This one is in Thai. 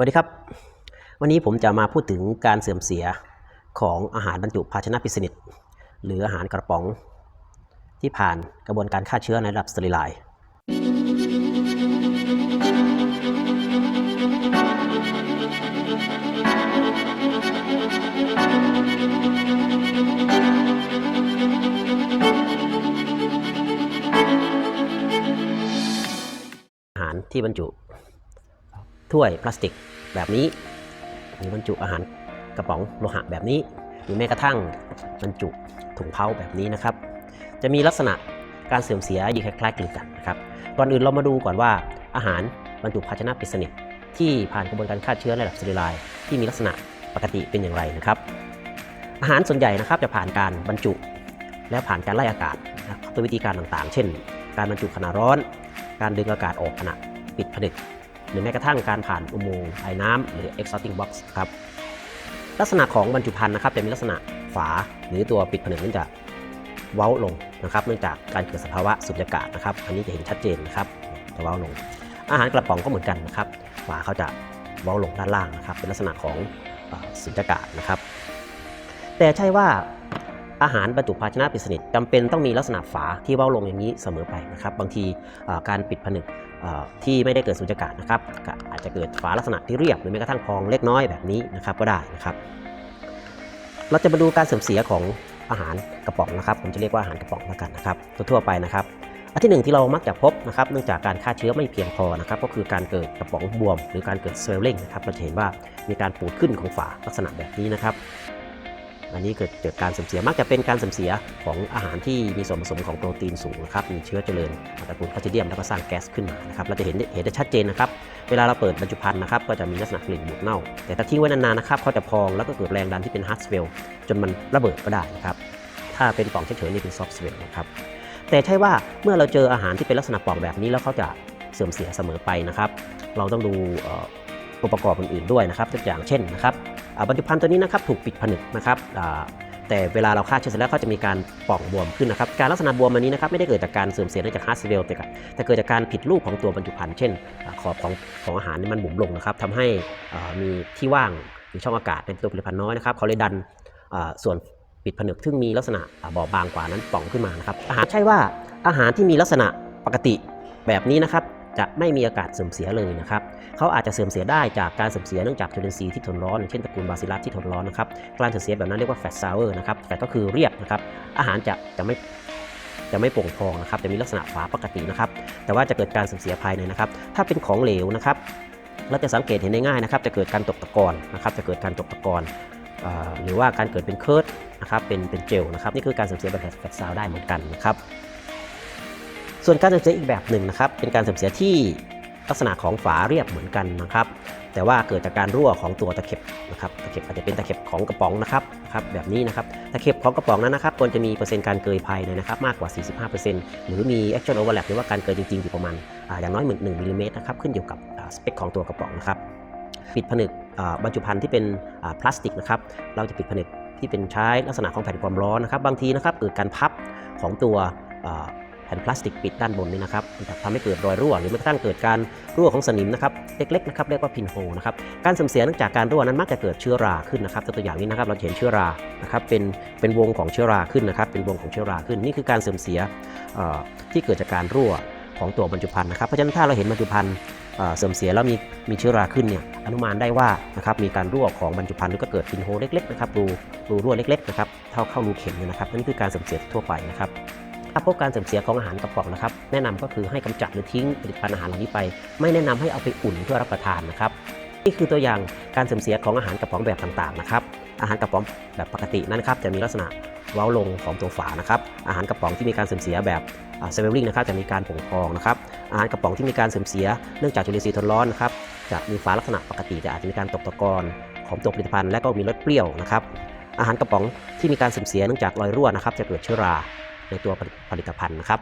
สวัสดีครับ วันนี้ผมจะมาพูดถึงการเสื่อมเสียของอาหารบรรจุภาชนะพิษสนิทหรืออาหารกระป๋อง ที่ผ่านกระบวนการฆ่าเชื้อในระดับสเตอริไลน์อาหารที่บรรจุ ถ้วยพลาสติกแบบนี้หรือบรรจุอาหารกระป๋องโลหะแบบนี้หรือแม้กระทั่งบรรจุถุงเผาแบบนี้นะครับ จะมีลักษณะการเสื่อมเสียอยู่คล้ายๆกันนะครับก่อนอื่นเรามาดูก่อนว่าอาหารบรรจุภาชนะปิดสนิทที่ผ่านกระบวนการฆ่าเชื้อในระดับสเตอริไลน์ที่มีลักษณะปกติเป็นอย่างไรนะครับ อาหารส่วนใหญ่นะครับจะผ่านการบรรจุ และผ่านการไล่อากาศนะครับด้วยวิธีการต่างๆ เช่น การบรรจุขณะร้อน การดึงอากาศออกขณะปิดผนึก หรือแม้กระทั่งการผ่านอุโมงค์ไอ้น้ำหรือ exhausting box ครับลักษณะของบรรจุภัณฑ์นะครับจะมีลักษณะฝาหรือตัวปิดผนึกนั้นจะเว้าลงนะครับเนื่องจากการเกิดสภาวะสุญญากาศนะครับ อันนี้จะเห็นชัดเจนนะครับจะเว้าลง อาหารกระป๋องก็เหมือนกันนะครับฝาเขาจะเว้าลงด้านล่างนะครับ เป็นลักษณะของสุญญากาศนะครับ แต่ใช่ว่า อาหารบรรจุภาชนะปิดสนิทจำเป็นต้องมีลักษณะฝาที่เว้าลงอย่างนี้เสมอไปนะครับบางทีการปิดผนึกที่ไม่ได้เกิดสุญญากาศนะครับอาจจะเกิดฝาลักษณะที่เรียบหรือแม้กระทั่งพองเล็กน้อยแบบนี้นะครับก็ได้นะครับ เราจะมาดูการเสื่อมเสียของอาหารกระป๋องนะครับ ผมจะเรียกว่าอาหารกระป๋องแล้วกันนะครับทั่วไปนะครับอันที่หนึ่งที่เรามักจะพบนะครับเนื่องจากการฆ่าเชื้อไม่เพียงพอนะครับก็คือการเกิดกระป๋องบวม หรือการเกิด swelling นะครับเราจะเห็นว่ามีการปูดขึ้นของฝาลักษณะแบบนี้นะครับ อันนี้เกิดเกิดการเสื่อมเสียมักจะเป็นการเสื่อมเสียของอาหารที่มีส่วนผสมของโปรตีนสูงนะครับมีเชื้อเจริญตระกูลคอทิเดียมแล้วก็สร้างแก๊สขึ้นมานะครับเราจะเห็นเห็นได้ชัดเจนนะครับเวลาเราเปิดบรรจุภัณฑ์นะครับก็จะมีลักษณะกลิ่นบูดเน่า แต่ถ้าทิ้งไว้นานๆนะครับเขาจะพองแล้วก็เกิดแรงดันที่เป็นฮาร์ดสเวลจนมันระเบิดก็ได้นะครับถ้าเป็นปล่องเฉยๆนี่เป็นซอฟต์สเวลนะครับแต่ใช่ว่าเมื่อเราเจออาหารที่เป็นลักษณะปล่องแบบนี้แล้วเขาจะเสื่อมเสียเสมอไปนะครับ เราต้องดูองค์ประกอบอื่นๆด้วยนะครับตัวอย่างเช่นนะครับ บรรจุภัณฑ์ตัวนี้นะครับถูกปิดผนึกนะครับแต่เวลาเราฆ่าเชื้อเสร็จแล้วเขาจะมีการป่องบวมขึ้นนะครับ การลักษณะบวมอันนี้นะครับไม่ได้เกิดจากการเสื่อมเสียเนื่องจากฮาร์ดเซลแต่ก็แต่เกิดจากการผิดรูปของตัวบรรจุภัณฑ์เช่นขอบของของอาหารนี่มันบุ๋มลงนะครับทำให้มีที่ว่างหรือช่องอากาศในตัวผลิตภัณฑ์น้อยนะครับเขาเลยดันอ่าส่วนปิดผนึกซึ่งมีลักษณะบอบบางกว่านั้นป่องขึ้นมานะครับอาหารใช่ว่าอาหารที่มีลักษณะปกติแบบนี้นะครับ จะไม่มีอากาศเสื่อมเสียเลยนะครับเขาอาจจะเสื่อมเสียได้จากการเสื่อมเสียเนื่องจากจุลินทรีย์ที่ทนร้อนอย่างเช่นตระกูลบาซิลัสที่ทนร้อนนะครับการเสื่อมเสียแบบนั้นเรียกว่าแฟตซาวเวอร์นะครับแฟตก็คือเรียบนะครับอาหารจะจะไม่จะไม่โป่งพองนะครับจะมีลักษณะฝาปกตินะครับแต่ว่าจะเกิดการเสื่อมเสียภายในนะครับ ถ้าเป็นของเหลวนะครับเราจะสังเกตเห็นได้ง่ายนะครับ จะเกิดการตกตะกอนนะครับ จะเกิดการตกตะกอนหรือว่าการเกิดเป็นเคิร์ดนะครับเป็นเป็นเจลนะครับ นี่คือการเสื่อมเสียแบบแฟตซาวได้เหมือนกันนะครับ ส่วนการเสื่อมเสียอีกแบบหนึ่งนะครับ เป็นการเสื่อมเสียที่ลักษณะของฝาเรียบเหมือนกันนะครับ แต่ว่าเกิดจากการรั่วของตัวตะเข็บนะครับ ตะเข็บอาจจะเป็นตะเข็บของกระป๋องนะครับครับแบบนี้นะครับ ตะเข็บของกระป๋องนั้นนะครับควรจะมีเปอร์เซ็นต์การเกยภายในนะครับมากกว่า 45%หรือมี actual overlap หรือว่าการเกยจริงๆ อยู่ประมาณอาอย่างน้อย1มิลลิเมตรนะครับ ขึ้นอยู่กับสเปคของตัวกระป๋องนะครับ ปิดผนึกบรรจุภัณฑ์ที่เป็นพลาสติกนะครับ เราจะปิดผนึกที่เป็นใช้ลักษณะของแผ่นความร้อนนะครับ บางทีนะครับเกิดการพับของตัว แผ่นพลาสติกปิดด้านบนนี้นะครับทำให้เกิดรอยรั่วหรือแม้กระทั่งเกิดการรั่วของสนิมนะครับเล็กๆนะครับเรียกว่าพินโฮนะครับการเสื่อมเสียเนื่องจากการรั่วนั้นมักจะเกิดเชื้อราขึ้นนะครับตัวอย่างนี้นะครับเราเห็นเชื้อรานะครับเป็นเป็นวงของเชื้อราขึ้นนะครับเป็นวงของเชื้อราขึ้นนี่คือการเสื่อมเสียที่เกิดจากการรั่วของตัวบรรจุภัณฑ์นะครับเพราะฉะนั้นถ้าเราเห็นบรรจุภัณฑ์เสื่อมเสียแล้วมีมีเชื้อราขึ้นเนี่ยอนุมานได้ว่านะครับมีการรั่วของบรรจุภัณฑ์หรือก็เกิดพินโฮเล็กๆนะครับรูรูรั่วเล็กๆนะครับเท่าเข้ารูเข็มนะครับนั่นคือการเสื่อมเสียทั่วไปนะครับ ถ้าพบการเสื่อมเสียของอาหารกระป๋องนะครับ แนะนำก็คือให้กำจัดหรือทิ้งผลิตภัณฑ์อาหารเหล่านี้ไป ไม่แนะนำให้เอาไปอุ่นเพื่อรับประทานนะครับ นี่คือตัวอย่างการเสื่อมเสียของอาหารกระป๋องแบบต่างๆนะครับ อาหารกระป๋องแบบปกตินั้นครับจะมีลักษณะเว้าลงของตัวฝานะครับ อาหารกระป๋องที่มีการเสื่อมเสียแบบเซเวลลิงนะครับจะมีการผงพองนะครับ อาหารกระป๋องที่มีการเสื่อมเสียเนื่องจากจุลินทรีย์ทนร้อนนะครับจะมีฝาลักษณะปกติแต่อาจจะมีการตกตะกอนของตัวผลิตภัณฑ์และก็มีรสเปรี้ยวนะครับ อาหารกระป๋องที่มีการเสื่อมเสียเนื่องจากรอยรั่วนะครับจะเกิดเชื้อรา ในตัวผลิตภัณฑ์นะครับ